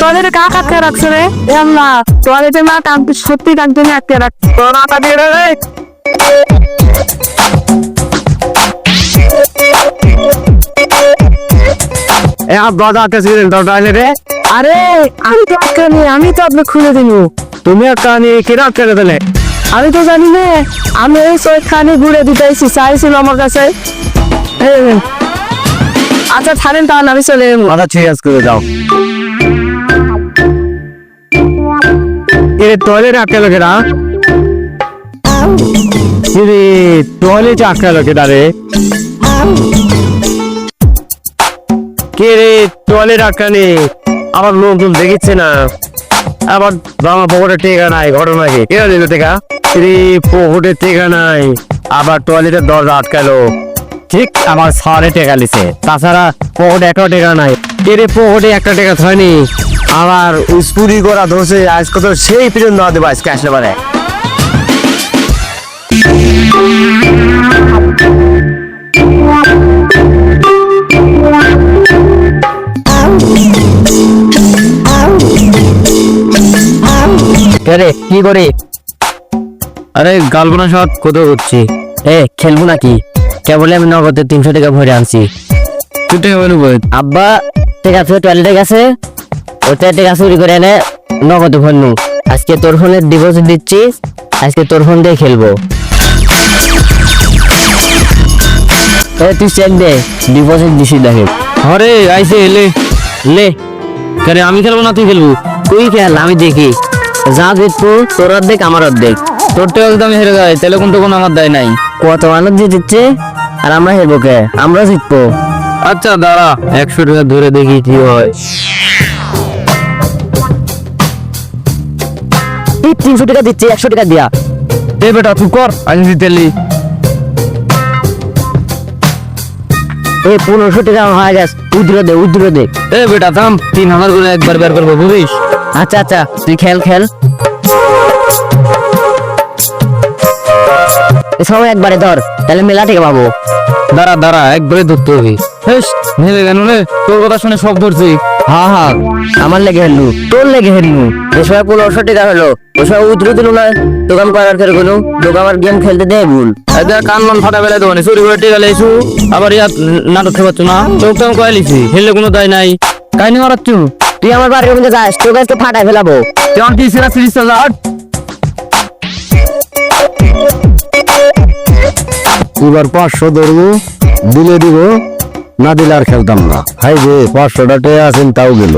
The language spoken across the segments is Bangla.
তোদের রে? আল্লাহ না টানতে সত্যি দিয়ে রে এ দাদা আমি তো আপনি খুলে দিব তুমি একটা নিয়ে কিরা আটকে দিলে আমি তো জানি না, আমি এই খানে ঘুরে দিতেছি চাইছিল আমার কাছে। আচ্ছা ছাড়েন তাহলে আমি চলে যাব মাথা ছিয়াজ করে যাও। এ টয়লেট আটকে লোকেরা রে টয়লেট আটকে লোকেরা রে? কে রে টয়লেট আটকানি? আবার লোকজন দেখিচ্ছে না। আবার বাবা পকেটে টেকা নাই, ঘটনা কি? কে দিল টেকা? রে পকেটে টেকা নাই। আবার টয়লেটের দরজা আটকালো। ঠিক আমার সারে টেকা লিছে। তাছাড়া পকেটে একটা টেকা নাই। কে রে পকেটে একটা টেকা হয়নি আবার স্পুরি করা ধরছে আজকে তো সেই পিছন দেওয়া দেবো আজকে আসলে পারে। রে কি করে? আরে গালবনা শট কোথাও করছি এ খেলব নাকি? কেবল আমি নগদে তিনশো টাকা ভরে আনছি। টাকা আব্বা ঠিক আছে টয়লেটে গেছে। ওটা টাকা চুরি করে এনে নগদে ভরনু। আজকে তোর ফোনে ডিপোজিট দিচ্ছি আজকে তোর ফোন দিয়ে খেলব। তুই চেক দে ডিপোজিট দিছি দেখে। আরে আইসে এলে লে। কেন আমি খেলব না তুই খেলব? তুই খেল আমি দেখি। যা দেখব তোর অর্ধেক আমার অর্ধেক। তোর টাকা যদি আমি হেরে যাই তাহলে কোনটা কোনো আমার দেয় নাই। কত মানুষ দিয়ে আর আমরা হেরবো কে? আমরা জিতবো। আচ্ছা দাঁড়া একশো টাকা ধরে দেখি কি হয়। এই তিনশো টাকা দিচ্ছি একশো টাকা দিয়া। বেটা তুই কর এই পনেরোশো টাকা হয়ে গেছে। উদ্র দে উদ্র দে। এ বেটা থাম তিন হাজার করে একবার বের করব বুঝিস? আচ্ছা আচ্ছা তুই খেল খেল। সবাই একবারে ধর তাহলে মেলা থেকে পাবো। দাঁড়া দাঁড়া একবারে ধরতে হবে। হেস নেবে কেন রে তোর কথা শুনে সব ধরছি। হ্যাঁ হ্যাঁ আমার লেগে হেললু তোর লেগে হেললু। এ সময় পনেরোশো টাকা হলো ও সময় উদ্র দিল না। দোকান করার করে কোনো দোকান আমার গেম খেলতে দে ভুল। এদের কান মান ফাটা বেলা দোকানে চুরি করে টিকা লেছু আবার ইয়াত নাটক খেপাচ্ছ না। তোকে তো আমি কয়ে লিছি হেললে কোনো দায় নাই। কাহিনী মারাচ্ছ? তুই আমার বাড়ির মধ্যে যাস তোকে আজকে ফাটাই ফেলাবো। কেমন কি সেরা সিরিজ চালা এবার পাঁচশো ধরবো দিলে দিব না দিলে আর খেলতাম না। হাই যে পাঁচশোটা টে আছেন তাও গেল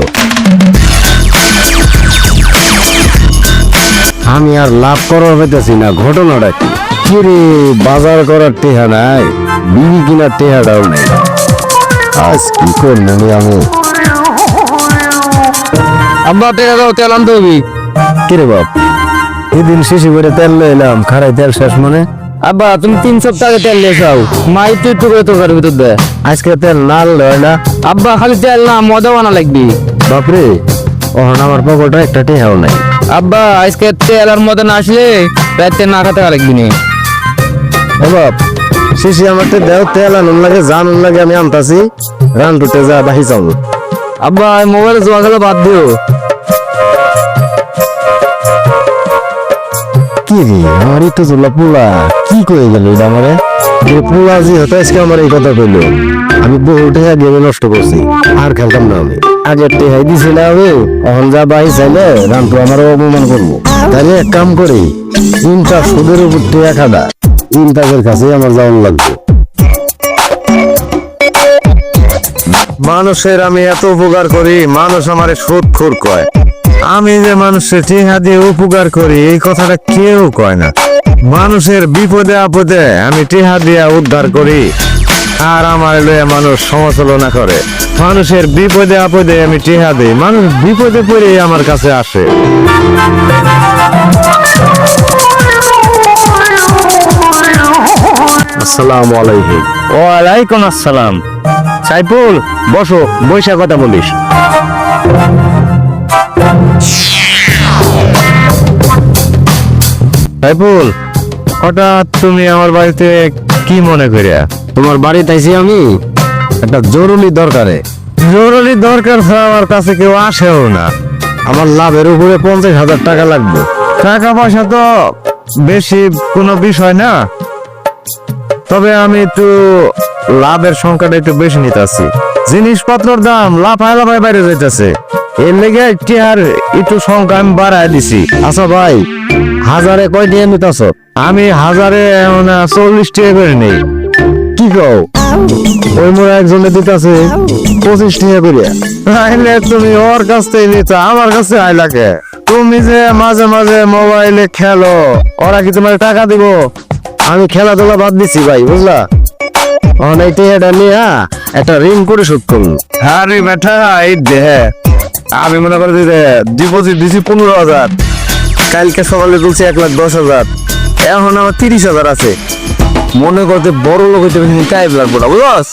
আমি আর লাভ করার পেতেছি না ঘটনাটা কি? কি রে বাজার করার টেহা নাই বিড়ি কিনার টেহাটাও নেই। আজ কি করলেন আমি? আব্বা টেকা দাও তেল আনতে হবি। কিরে বাপ? এদিন শিশি করে তেল লইলাম খারাই তেল শেষ মানে। আব্বা তুমি তিন সপ্তাহ আগে তেল লেসাও মাই তুই একটু করে তোর ভিতর দে। আজকে তেল নাল লয় না। আব্বা খালি তেল না মজা বানা লাগবি। বাপরে ওহন আমার পকেটে একটা টেহাও নাই। আব্বা আজকে তেল আর মজা না আসলে রাতে না খাতে লাগবি নি। বাপ শিশি আমার তো দেও তেল আনুন লাগে জান লাগে আমি আনতাছি। রান টুটে যা বাহি যাব আব্বা মোবাইলে জোয়া খেলা বাদ দিও। কি আমার একটু জোলা পোলা। কি কয়ে গেল এটা আমারে? পোলা যে হতো আজকে আমার এই কথা কইলো, আমি বহু টাকা গেমে নষ্ট করছি, আর খেলতাম না আমি। আগের টেহাই দিছিল আমি, এখন যা বাহি চাইলে রানটু আমার অপমান করব। তাহলে এক কাম করি, তিনটা সুদের উপর টেয়া খাদা ইনতাজের কাছে আমার যাওয়ার লাগবে। মানুষের আমি এত উপকার করি, মানুষ আমার সুদখোর কয়। আমি যে মানুষের টিহা দিয়ে উপকার করি এই কথাটা কেউ কয় না। মানুষের বিপদে আপদে আমি টিহা দিয়া উদ্ধার করি। আর আমার লয়ে মানুষ সমালোচনা করে। মানুষের বিপদে আপদে আমি টিহা দিই। মানুষ বিপদে পড়ে আমার কাছে আসে। আসসালামু আলাইকুম। ওয়ালাইকুম আসসালাম। সাইফুল বসো বৈশা কথা বলিস। সাইফুল হঠাৎ তুমি আমার বাড়িতে কি মনে করিয়া? তোমার বাড়িতে আইছি আমি? একটা জরুরি দরকারে। জরুরি দরকার ছাড়া আমার কাছে কেউ আসেও না। আমার লাভের উপরে পঞ্চাশ হাজার টাকা লাগবে। টাকা পয়সা তো বেশি কোনো বিষয় না। তবে আমি একটু লাভের সংখ্যাটা একটু বেশি নিতেছি। জিনিসপত্রের দাম লাফায় লাফায় বাইরে যাইতেছে। এর লেগে একটি আর একটু সংখ্যা আমি বাড়ায় দিছি। আচ্ছা ভাই হাজারে কয় দিয়ে নিতেছ আমি হাজারে এখন চল্লিশ টাকা করে নেই। কি কও? ওই মোড়ে একজনে দিতেছে পঁচিশ টাকা করিয়া তাইলে তুমি ওর কাছ থেকে নিত, আমার কাছে আইলাকে তুমি যে মাঝে মাঝে মোবাইলে খেলো, ওরা কি তোমার টাকা দিব? আমি খেলাধুলা বাদ দিছি ভাই, বুঝলা? অনেক টাকাটা নিয়ে একটা ঋণ পরিশোধ করুন। আরে বেটা, এই দে। আমি মনে করি ডিপোজিট দিছি পনেরো হাজার। কালকে সকালে তুলছি এক লাখ দশ হাজার। এখন আমার তিরিশ হাজার আছে। মনে করতে বড় লোক হইতে বেশি টাইম লাগবো না বুঝস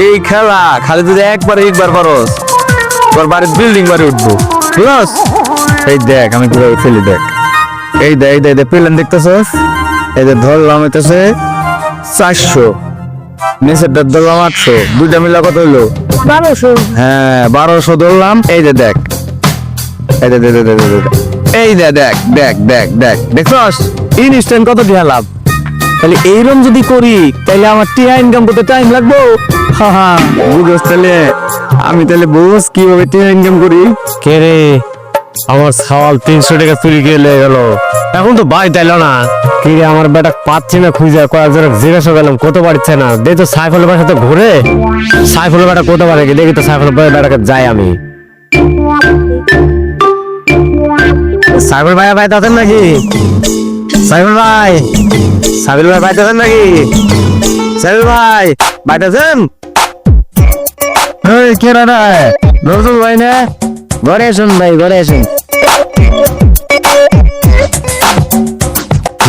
এই খেলা খালি যদি একবার একবার পারস তোর বাড়ির বিল্ডিং বাড়ি উঠবো বুঝস এই দেখ আমি কীভাবে ফেলি দেখ। এই দেখ এই দেখ দেখ প্লেন দেখতেছস? এই যে ধরলাম হইতেছে চারশো। নিচেরটা ধরলাম আটশো। দুইটা মিলা কত হইল? বারোশো। হ্যাঁ বারোশো ধরলাম। এই যে দেখ। এই দে, দে, দে, দে, দে, দে, দে। এই দে দেখ দেখ দেখ দেখ দেখছস ইনস্ট্যান্ট কত টিহা লাভ? তাহলে এইরকম যদি করি তাহলে আমার টিহা ইনকাম করতে টাইম লাগবো? হা হা। বুঝস তাহলে আমি তাহলে বুঝ কীভাবে টিহা ইনকাম করি? কে রে? আমার সওয়াল তিনশো টাকা চুরি গেলে গেল। এখন তো বাই তাইল না। কি রে আমার বেটা পাচ্ছি না খুঁজে কয়েকজন জিজ্ঞাসা করলাম কত বাড়িচ্ছে না? দেখি তো সাইফুল সাইফুলের বাসাতে ঘুরে। সাইফুলের বেটা কত বাড়ি দেখি তো সাইফুলের বেটাকে যাই আমি। সাইফুল ভাই ভাই আছেন নাকি? সাইফুল ভাই সাইফুল ভাই বাইতে আছেন নাকি? সাইফুল ভাই বাইতে আছেন এই, কে রে নজরুল ভাই না? ঘরে আসুন ভাই, ঘরে আসুন।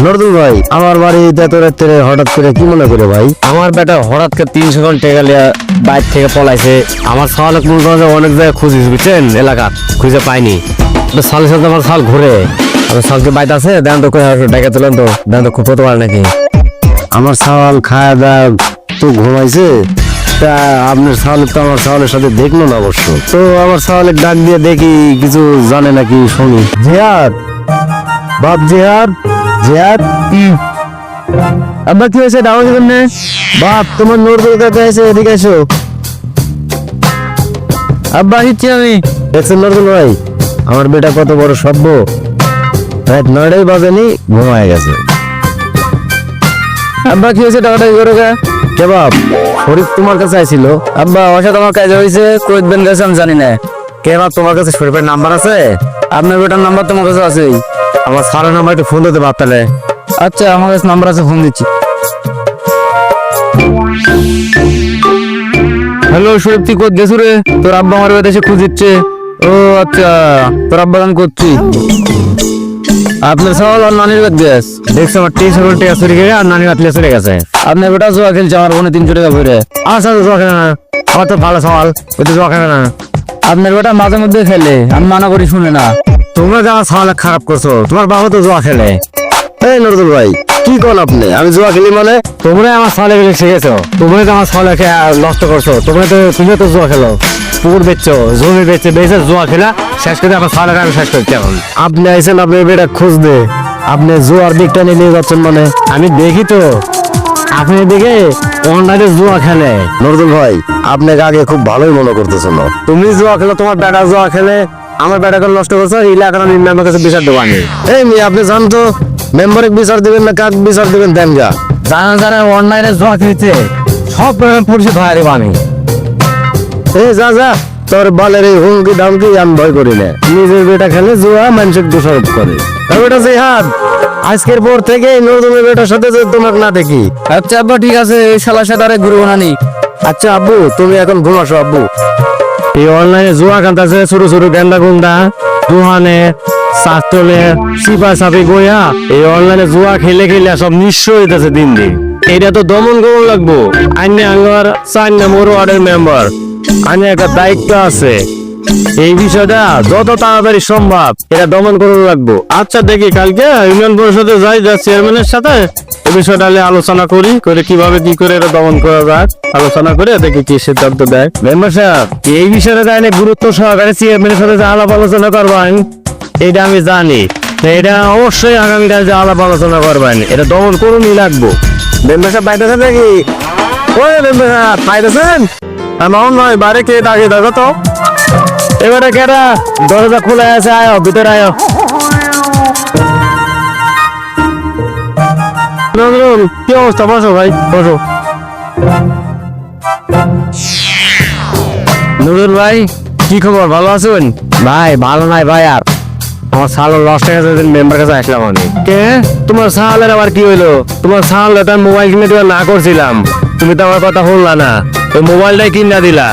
নর্দুল ভাই, আমার বাড়ি এত রাত্রে হঠাৎ করে কি মনে করে ভাই? আমার বেটা হঠাৎ করে তিনশো ঘণ্টা লিয়া বাইর থেকে পলাইছে। আমার করেন যে অনেক জায়গায় খুঁজিস বুঝছেন? এলাকা খুঁজে পাইনি। সালের সাথে আমার সাল ঘুরে। আমার সালকে বাইতে আছে? দেন তো কোথায় ডেকে তুলেন তো। দেন তো খুব হতে পারে নাকি। আমার সাওয়াল খাওয়া দাওয়া তো ঘুমাইছে। তা আপনার সাওয়াল তো আমার সাওয়ালের সাথে দেখল না অবশ্য। তো আমার সাওয়ালের ডাক দিয়ে দেখি কিছু জানে নাকি শুনি। জিহাদ? বাপ জিহাদ? জিহাদ? আব্বা কি হয়েছে? ডাউন না? বাপ তোমার নর্দুল কাকা এসে এদিকে এসো। আব্বা হিচ্ছি আমি। দেখছেন নর্দুল ভাই? আমার বেটা কত বড় সভ্য? রাত নয়টাই বাজেনি, ঘুমায় গেছে। আব্বা, কি হয়েছে টাকাটা করো কে কে বাপ শরীফ তোমার কাছে আইছিল। আব্বা ওর সাথে আমার কাজ হয়েছে কই দিবেন গেছে আমি জানি না। কে বাপ তোমার কাছে শরীফের নাম্বার আছে? আপনার বেটার নাম্বার তোমার কাছে আছেই। আমার সালের নাম্বার একটু ফোন দিতে তাহলে। আচ্ছা আমার কাছে নাম্বার আছে, ফোন দিচ্ছি। হ্যালো, শরীফ, তুই কোথ গেছু রে? তোর আব্বা আমার বাড়িতে খুঁজ দিচ্ছে। ও আচ্ছা তোর আব্বাগান করছি। আপনার সওয়াল আর নানির বাদ দেখছ, আমার টি সকল টাকা চুরি আর নানির গেছে। জোয়া খেলছে, আমার বোনে আচ্ছা জোয়া খেলে না। আমার তো ভালো সওয়াল, ওই তো জোয়া খেলে না। আপনার বেটা মাঝে মধ্যে খেলে, আমি মানা করি শুনে না। তোমরা যে সওয়াল খারাপ করছ, তোমার বাবা তো জোয়া খেলে। এই নজরুল ভাই কি কোন আপনি? আমি জোয়া খেলি মানে? তোমরাই আমার শিখেছো। তোমরাই তো আমার নষ্ট করছ। তোমরা তো তুমি তো জোয়া খেলো। পুকুর বেচছো জমি বেচছে বেচে জোয়া খেলা। শেষ করে আমার আমি শেষ করছি এখন। আপনি আইছেন আপনার বেটা খোঁজ দে। আপনি জোয়ার দিকটা নিয়ে যাচ্ছেন মানে। আমি দেখি তো। আপনি এদিকে অনলাইনে জুয়া খেলে। নজরুল ভাই আপনাকে আগে খুব ভালোই মনে করতেছেন। তুমি জুয়া খেলো তোমার বেটা জুয়া খেলে। আমার বেটাকে নষ্ট করছ এই এলাকার আমি আমার কাছে বিচার দেবো আমি। এই মেয়ে আপনি জান তো মেম্বারে বিচার দিবেন না কাক বিচার দিবেন দেন গা। যারা যারা অনলাইনে জুয়া খেলছে সব পরিচিত হয় দেবো আমি। এই যা যা তোর বালের এই হুমকি দামকি আমি ভয় করি না। নিজের বেটা খেলে জুয়া মানুষের দোষারোপ করে। বেটা সেই হাত আজকের পর থেকে নতুন বেটার সাথে যদি তোমাকে না দেখি। আচ্ছা আব্বা ঠিক আছে এই শালার সাথে আরে ঘুরবো না নি। আচ্ছা আব্বু তুমি এখন ঘুমাসো আব্বু। এই অনলাইনে জুয়া খেলতেছে ছোট ছোট গেন্দা গুন্দা, দোহানে, সাতলে সিপা সাপি গইয়া এই অনলাইনে জুয়া খেলে খেলে সব নিঃস্ব হইতেছে দিন দিন। এটা তো দমন করুন লাগবো। আইনে আঙ্গার, চার নম্বর ওয়ার্ডের মেম্বার আইনে একটা দায়িত্ব আছে। এই বিষয়টা যত তাড়াতাড়ি সম্ভব এটা দমন করে রাখব। আচ্ছা দেখি কালকে ইউনিয়ন পরিষদে যাই যা চেয়ারম্যানের সাথে এই বিষয়টা নিয়ে আলোচনা করি করে কীভাবে কি করে এটা দমন করা যায়। আলোচনা করে দেখি কি সিদ্ধান্ত দেয়। মেম্বার সাহেব এই বিষয়টা তাহলে গুরুত্ব সহকারে চেয়ারম্যানের সাথে যে আলাপ আলোচনা করবেন এটা আমি জানি। এটা অবশ্যই আগামীকাল যে আলাপ আলোচনা করবেন এটা দমন করুনই লাগবো। মেম্বার সাহেব পাইতেছেন নাকি? ওই মেম্বার সাহেব পাইতেছেন? এমন নয় বাইরে কে ডাকে দেখো তো? এবারে কেটা দরজা খোলা আছে আয় ভিতরে আয়। নজরুল কি অবস্থা? বসো ভাই বসো। নুরুল ভাই কি খবর? ভালো আছেন? ভাই ভালো নাই ভাই আর। আমার সাল লস হয়ে গেছে মেম্বার কাছে আসলাম আমি। কে? তোমার সালের আবার কি হইল? তোমার সাল এটা মোবাইল কিনে দেওয়া না করছিলাম। তুমি তো আমার কথা শুনলা না। ওই মোবাইলটাই কিনা দিলা।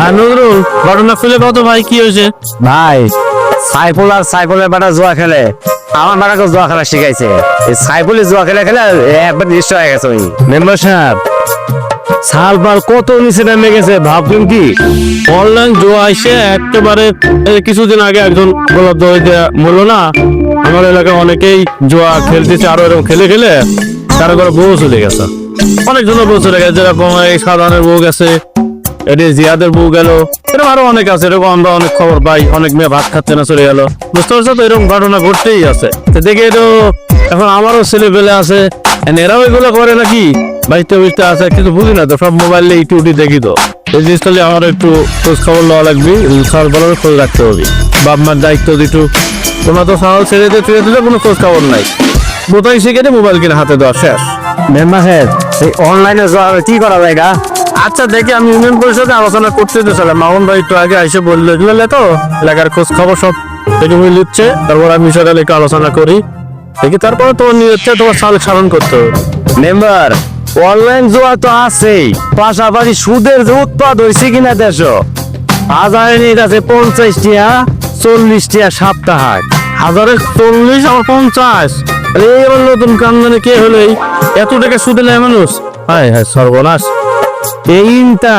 আর নজরুল ঘটনা খুলে কত ভাই কি হয়েছে? ভাই সাইফুল আর সাইফুলের বেটা জুয়া খেলে। আমার বেটাকে জুয়া খেলা শিখাইছে। এই সাইফুলে জুয়া খেলে খেলে একবার হয়ে গেছে ওই। মেম্বার সাহেব সাল পাল কত নিচে নেমে গেছে ভাবলেন কি? অনলাইন জুয়া এসে একেবারে কিছুদিন আগে একজন গোলাপ দেয়া বলল না আমার এলাকায় অনেকেই জুয়া খেলতেছে আরও এরকম খেলে খেলে তারা করে বউ চলে গেছে। অনেকজনের বউ চলে গেছে যেরকম এই সাধারণের বউ গেছে জিয়াদের বউ গেল। এরকম আরও অনেক আছে, এরকম আমরা অনেক খবর পাই, অনেক মেয়ে ভাত খাচ্ছে না, চলে গেল। বুঝতে পারছ তো, এরকম ঘটনা ঘটতেই আছে। দেখে তো এখন আমারও ছেলে পেলে আছে এরাও এগুলো করে নাকি? বুঝতে আছে, কিন্তু বুঝি না তো, সব মোবাইলে ইউটিউবে দেখি তো। এই জিনিসটা আমার একটু খোঁজ খবর লওয়া লাগবে সব ভালো খোঁজ রাখতে হবে। বাপ মার দায়িত্ব দিটু। তোমরা তো সাহস ছেড়ে দিয়ে দিলে কোনো খোঁজ খবর নাই বোতাই শিখে মোবাইল কিনে হাতে দেওয়া শেষ। মেম্বার সাহেব, এই অনলাইনে কি করা যায় আচ্ছা দেখি আমি ইউনিয়ন পরিষদে আলোচনা করতে দিয়েছিলাম মামুন ভাই একটু আগে এসে বললে দিলে তো এলাকার খোঁজ খবর সব দেখে লিখছে তারপর আমি সেটা একটু আলোচনা করি। দেখি তারপরে তোমার নিয়ে হচ্ছে তোমার সাল সাধন করতে হবে। মেম্বার অনলাইন জোয়া তো আছেই। পাশাপাশি সুদের যে উৎপাদ হয়েছে কিনা দেশ? হাজারে নিয়ে আছে পঞ্চাশ টিয়া চল্লিশ টিয়া সপ্তাহায় হাজারে চল্লিশ আমার পঞ্চাশ। এই নতুন কান্দানে কে হলো এই? এত টাকা সুদে নেয় মানুষ? হায় হায় সর্বনাশ। এইটা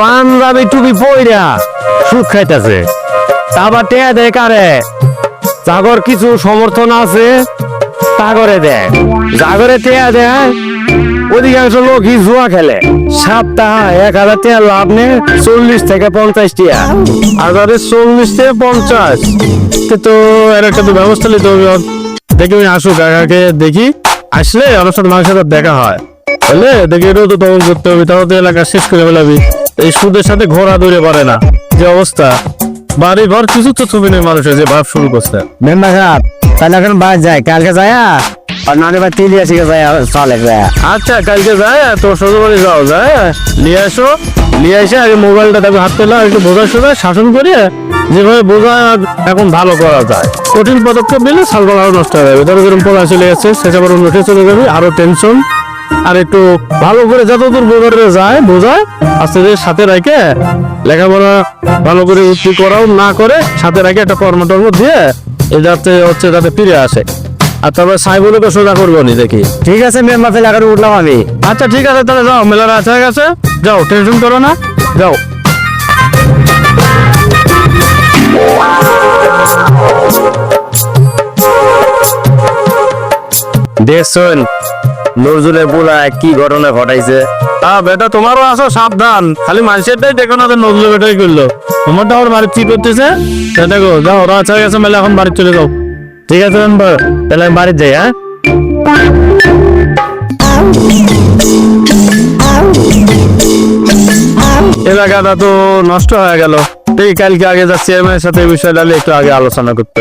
পাঞ্জাবি টুপি পইরা সুখ খাইতেছে। আবার টেয়া দেয় কারে? জাগর কিছু সমর্থন আছে? তাগরে দেয়। জাগরে টেয়া দেয়, অধিকাংশ লোকই জুয়া খেলে। সপ্তাহ এক হাজার টাকা লাভ নেই, চল্লিশ থেকে পঞ্চাশ টাকা হাজারে চল্লিশ থেকে পঞ্চাশ, তো এর একটা তো ব্যবস্থা নিতে হবে। দেখি আমি আসুক দেখি। আসলে আমার সাথে মানুষের দেখা হয়। এটাও তো করতে হবে তাহলে তো এলাকা শেষ করে ফেলাবি। এই সুদের সাথে ঘোরা দৌড়ে পারে না। যে অবস্থা। বাড়ি ঘর কিছু তো ছবি নেই মানুষের যে ভাব শুরু করছে। মেম্বার সাহেব তাহলে এখন বাদ যায় কালকে যায়? আর তিন আসি যায় চলে যায়। আচ্ছা কালকে যায় তোর শ্বশুর বাড়ি যাও যায়। নিয়ে আসো। নিয়ে এসে আগে মোবাইলটা তাকে হাত পেলাম একটু বোঝার সময় শাসন করে যেভাবে বোঝা এখন ভালো করা যায়। কঠিন পদক্ষেপ নিলে সালবাল আরও নষ্ট হয়ে যাবে। ধরো যেরকম পড়া চলে গেছে সেটা আবার উঠে চলে যাবে আরও টেনশন আর একটু ভালো করে যতদূর বোঝাতে যায় বোঝায় আস্তে সাথে রেখে লেখাপড়া ভালো করে উত্তি করাও না করে সাথে রেখে একটা কর্ম টর্ম দিয়ে এই যাতে হচ্ছে যাতে ফিরে আসে। আর তারপরে সাইবুলকে সোজা করব নি দেখি। ঠিক আছে মেম্বার ফেলে এখন উঠলাম আমি। আচ্ছা ঠিক আছে তাহলে যাও মেলার আছে গেছে। যাও টেনশন করো না। যাও। দেখছেন নজরুলের পোলা কি ঘটনা ঘটাইছে? হ্যাঁ বেটা তোমারও আছো, সাবধান। খালি মানুষেরটাই দেখো না যে নজরুলের বেটাই করল। তোমারটা আমার বাড়ির কি করতেছে? তা দেখো, যাও, ওরা আছে গেছে, মেলা এখন বাড়ি চলে যাও। ঠিক আছে তাহলে আমি বাড়ির যাই হ্যাঁ? এলাকাটা তো নষ্ট হয়ে গেল। ঠিক, কালকে আগে যা চেয়ারম্যানের সাথে এই বিষয়টা একটু আগে আলোচনা করতে।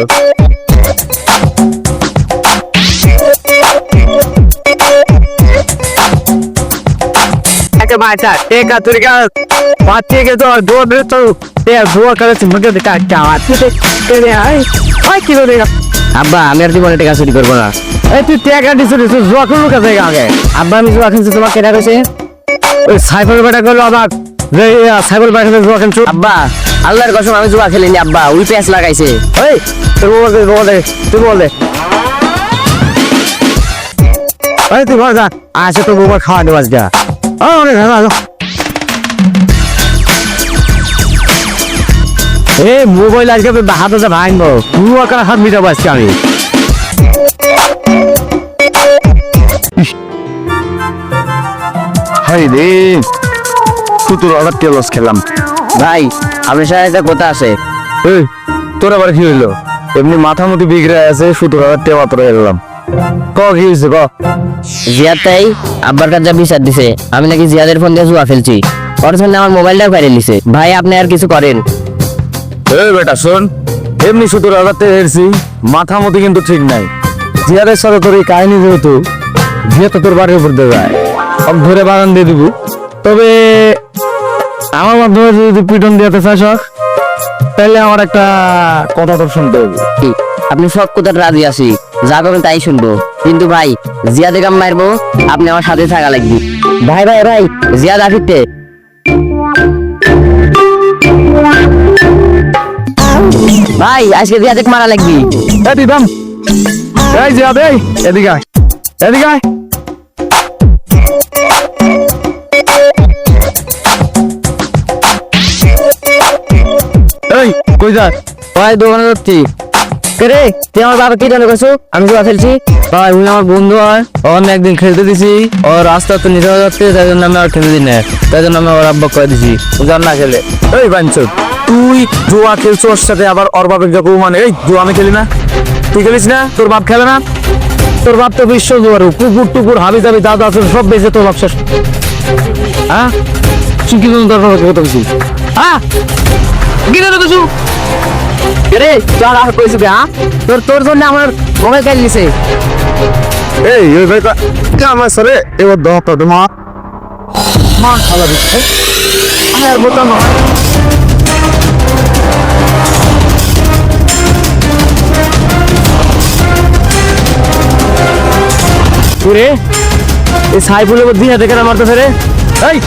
আব্বা আমি আর জীবনে টাকা চুরি করব না। এই তুই টাকা জুয়া কাছে আগে? আব্বা আমি জুয়া খেলছি কেনা কইছে ওই সাইফার বেটা করল আবার সাইফার বেটা খেলে জুয়া খেলছো? আব্বা আল্লাহর কসম আমি জুয়া খেলিনি আব্বা ওই প্যাচ লাগাইছে। ওই তুই বল বল তুই বল এই তুই ঘর যা আসে তো গোবর খাওয়া দেওয়া যা অনেক ভালো এ মোবাইল আজকে হাতে যা ভাঙবো পুরো আকার হাত মিটাবো আজকে আমি। হাই রে। হাজার টাকা লস খেলাম। ভাই সাথে একটা কথা আছে। তোর আবার কি হইল? এমনি মাথা মতি বিগড়ে আছে সত্তর হাজার টাকা মাত্র এলাম ক কি হয়েছে ক? জিয়াদ তাই আব্বার কাছে বিচার দিছে। আমি নাকি জিয়াদের ফোন দিয়ে জুয়া ফেলছি ওর জন্য আমার মোবাইলটাও বাইরে লিছে ভাই আপনি আর কিছু করেন। এই বেটা শোন এমনি সত্তর হাজার হেরছি মাথা মতি কিন্তু ঠিক নাই। জিয়াদের সাথে তোর এই কাহিনী যেহেতু জিয়া তো তোর বাড়ির উপর যায়। সব ধরে বাগান দিয়ে দিব। তবে আমার মাধ্যমে যদি পিটন দিতে চাস তাহলে আমার একটা কথা তোর শুনতে হবে। আপনি সব কথা রাজি আছি। যা করবেন তাই শুনব। কিন্তু ভাই জিয়াদে কাম মারবো আপনি আমার সাথে থাকা লাগবে। ভাই ভাই ভাই জিয়াদ আফিকতে ভাই আজকে জিয়াদে মারা লাগবি? এই দিদাম এই জিয়াদ এই এদিকে আয় এদিকে আয়। এই কই যা ভাই দোকানে যাচ্ছি। রে? তুই আমার বাবা কি জানো কইছো? আমি জুয়া ফেলছি ভাই, উনি আমার বন্ধু হয় আমি একদিন খেলতে দিছি। ও রাস্তা তো নিতে যাচ্ছে, তাই জন্য আমি আর খেলতে দিই না তাই জন্য আমি ওর আব্বা করে দিছি জান না খেলে। এই বাঞ্চত তুই জুয়া খেলছো ওর সাথে, আবার ওর বাপের যাব মানে? এই জুয়া আমি খেলি না। তুই খেলিস না? তোর বাপ খেলে না? তোর বাপ তো বিশ্ব জোয়ারু। কুকুর টুকুর, হাবি জাবি, দাদা আছে, সব বেঁচে তোর বাপ শেষ। হ্যাঁ? কি বাবাকে কথা বলছিস হ্যাঁ? কি কিছু রে চল আর কইছো হ্যাঁ তোর তোর জন্য আমার মোবাইল কাল নিছে। এই ওই ভাই কা আমার সরে এবার দহটা তো মা। মা খালা দিচ্ছে। আর বোতাম রে এই সাইফুলের মধ্যে দিয়ে দেখে না মারতেছে রে। এই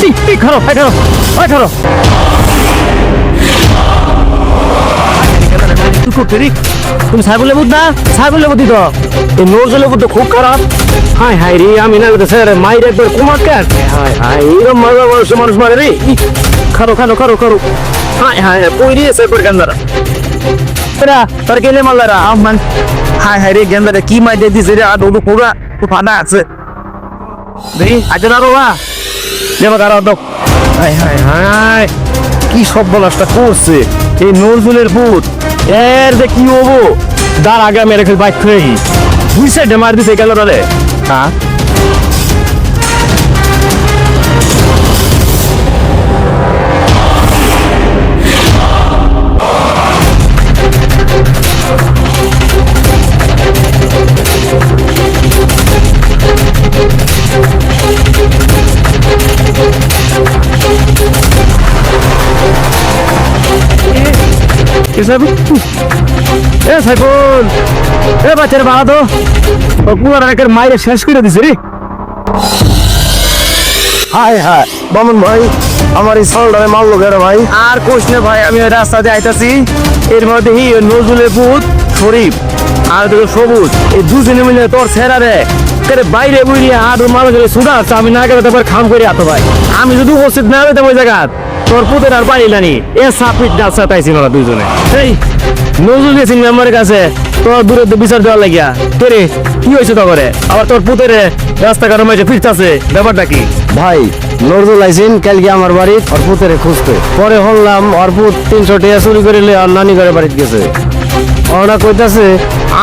টিক টিক খারো এই খারো এই খারো তুই করতে রে তুমি সাইফুলের বুদ্ধ না? সাইফুলের বুদ্ধি তো। এই নজরুলের বুদ্ধ খুব খারাপ। হাই হাই রে, আমি না স্যার, মাইর একবার কুমার কাট হাই হাই এরকম মারবা মানুষ মানুষ মারে রে। খারো খারো খারো খারো। হাই হাই কই রে সাইফুল কান্দারা এরা, তোর কেলে মারলারা আমান হাই হাই রে গেন্দারে কি মাই দিয়ে দিছে রে? আর ওদু পুরা ফানা আছে। দেখি আজ না রোবা দেবা কারা দক হাই হাই হাই, কি সব বলাসটা করছে। এই নজরুলের পুত। এর যে কি হব? দাঁড় আগে মেরে খেল বাইক খুলে দুই সাইডে মার দিছে গেল রে হ্যাঁ? এ সাইফুল এ বাচ্চারা বাড়া তো। পুরার একের মাইরে শেষ করে দিছে রে। হাই হাই বামন ভাই আমার এই সালটারে মারলো কেন ভাই? আর কোশ না ভাই আমি ওই রাস্তা দিয়ে আইতাছি। এর মধ্যে হি নজরুলের পুত শরীফ আর তোর সবুজ। এই দুজনে মিলে তোর ছেড়া রে করে বাইরে বুঝলি আর মানুষ সুদা আমি না গেলে তারপর খাম করে আতো ভাই। আমি যদি উপস্থিত না হইতাম ওই জায়গা তোর পুতের আর পাইলানি এ সাপিট না সাতাইছিল ওরা দুজনে এই নজরুল গেছিন মেম্বারের কাছে তোর দূরে বিচার দেওয়ার লাগিয়া। তোরে কি হয়েছে তো করে আবার তোর পুতের রাস্তাঘাটের মাঝে ফিরতাছে? ব্যাপারটা কি? ভাই নজরুল আইসিন কালকে আমার বাড়ি ওর পুতেরে খুঁজতে। পরে হলাম ওর পুত তিনশো টাকা চুরি করে লে আর নানি ঘরে বাড়িতে গেছে। ওরা কইতাছে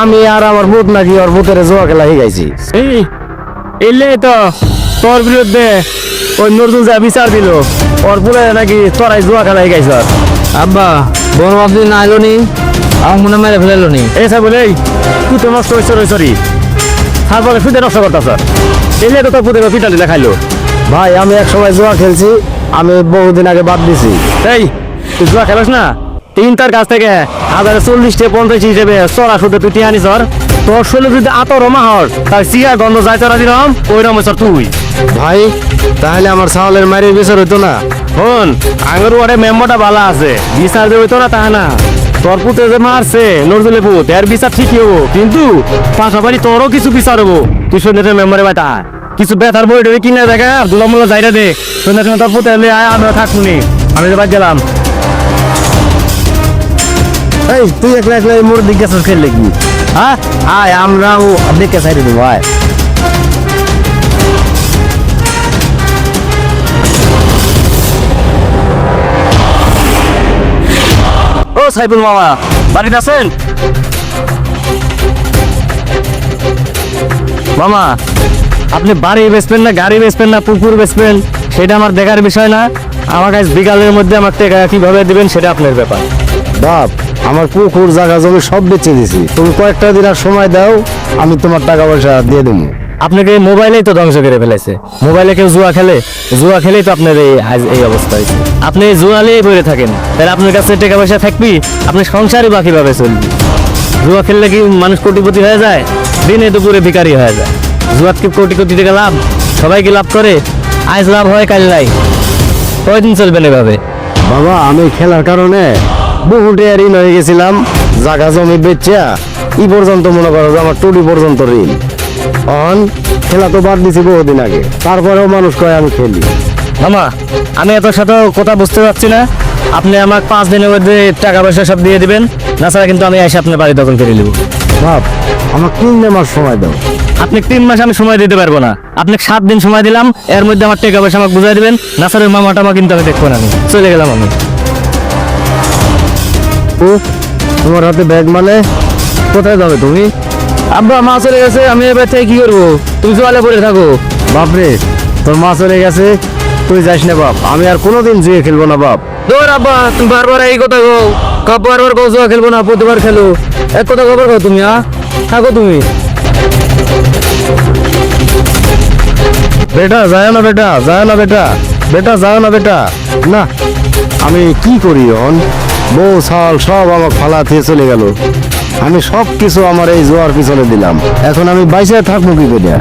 আমি আর আমার পুত নাকি ওর পুতেরে জোয়া খেলা শিখাইছি এই এলে তো তোর বিরুদ্ধে ওই নজরুল যা বিচার দিল ওর পুরে নাকি তোরাই জুয়া খেলা গাইছ আব্বা বড় বাপদি না এলো নি আমার মনে মেরে ফেলেলো নি। সাহেব বলে তুই তো নষ্ট হয়েছ রে সরি তারপরে ফিতে নষ্ট করতেছ। এলে তো তোর পুতে পিটালি দেখাইলো ভাই আমি এক সময় জোয়া খেলছি আমি বহুদিন আগে বাদ দিছি। এই তুই জুয়া খেলাস না? তিন তার কাছ থেকে হাজারে চল্লিশটে পঞ্চাশ হিসেবে চড়া শুধু তুই টিয়ানি সর তোর শরীরে যদি আতর রমা হর তার সিয়া গন্ধ যাই চড়া দিলাম ওই সর তুই। ভাই তাহলে আমার ছাগলের মায়ের বিচার হইতো না। শোন আগের ওয়ার্ডে মেম্বারটা ভালো আছে। বিচার দেবে তোরা তা না। তোর পুতে যে মারছে নজরুলের পুত এর বিচার ঠিকই হব। কিন্তু পাশাপাশি তোরও কিছু বিচার হব। তুই সন্ধ্যে মেম্বারে বাটা কিছু বেতার বই টই কিনে দেখা দুলামুলা যাইরা দে সন্ধ্যে সময় তোর পুতে এলে আয় আমরা থাকুনি আমি বাদ গেলাম। এই তুই একলা একলা মোর দিকে খেললে কি? হ্যাঁ? আয় আমরাও দেখে সাইড দেবো আয়। ও সাইফুল মামা, বাড়িতে আছেন? মামা, আপনি বাড়ি বেচবেন না, গাড়ি বেচবেন না, পুকুর বেচবেন, সেটা আমার দেখার বিষয় না। আমার কাছে বিকালের মধ্যে আমার টাকা কীভাবে দিবেন, সেটা আপনার ব্যাপার। বাপ, আমার পুকুর জায়গা জমি সব বেচে দিছি। তুমি কয়েকটা দিন আর সময় দাও, আমি তোমার টাকা পয়সা দিয়ে দেবো আপনাকে মোবাইলেই তো ধ্বংস করে ফেলেছে মোবাইলে কেউ জুয়া খেলে, জুয়া খেলেই তো আপনার এই এই অবস্থা হয়েছে আপনি জুয়ালেই পড়ে থাকেন। তাহলে আপনার কাছে টাকা পয়সা থাকবি, আপনি সংসারই বাকিভাবে চলবি। জুয়া খেললে কি মানুষ কোটিপতি হয়ে যায়? দিনে দুপুরে ভিখারি হয়ে যায়। জুয়াত কি কোটি কোটি টাকা লাভ? সবাই কি লাভ করে? আজ লাভ হয়, কাল নাই। কয়দিন চলবেন এভাবে? বাবা, আমি খেলার কারণে বহু ঋণ হয়ে গেছিলাম। জাগা জমি বেচা ই পর্যন্ত মনে করো আমার টুডি পর্যন্ত ঋণ। অন খেলা তো বাদ দিছি বহুদিন আগে। তারপরেও মানুষ কয় আমি খেলি। মামা আমি এত সাথে কথা বুঝতে পারছি না। আপনি আমার পাঁচ দিনের মধ্যে টাকা পয়সা সব দিয়ে দিবেন। না ছাড়া কিন্তু আমি এসে আপনার বাড়ি দখল করে নেব। বাপ আমার তিন মাস সময় দাও। আপনি তিন মাস আমি সময় দিতে পারব না। আপনি সাত দিন সময় দিলাম। এর মধ্যে আমার টাকা পয়সা আমাকে বুঝাই দিবেন। না স্যার মামা টামা কিন্তু আমি দেখব না আমি। চলে গেলাম আমি। তোমার হাতে ব্যাগ মানে? কোথায় যাবে তুমি? আব্বা মা চলে গেছে আমি এবার থেকে কি করব? তুমি জোয়ালে পড়ে থাকো। বাপরে তোর মা চলে গেছে তুই যাস না বাপ। আমি আর কোনোদিন জুয়ে খেলব না বাপ। দৌড় আব্বা তুমি বারবার এই কথা গো কাপ বারবার গো জুয়া খেলব না প্রতিবার খেলো। এক কথা খবর গো তুমি হ্যাঁ থাকো তুমি। বেটা যায় না বেটা যায় না বেটা। বেটা যায় না বেটা। না আমি কি করি অন? বউ ছাল সব আমার ফালা দিয়ে চলে গেল। আমি সব কিছু আমার এই জোয়ার পিছনে দিলাম। এখন আমি বাইসে থাকব কি করে?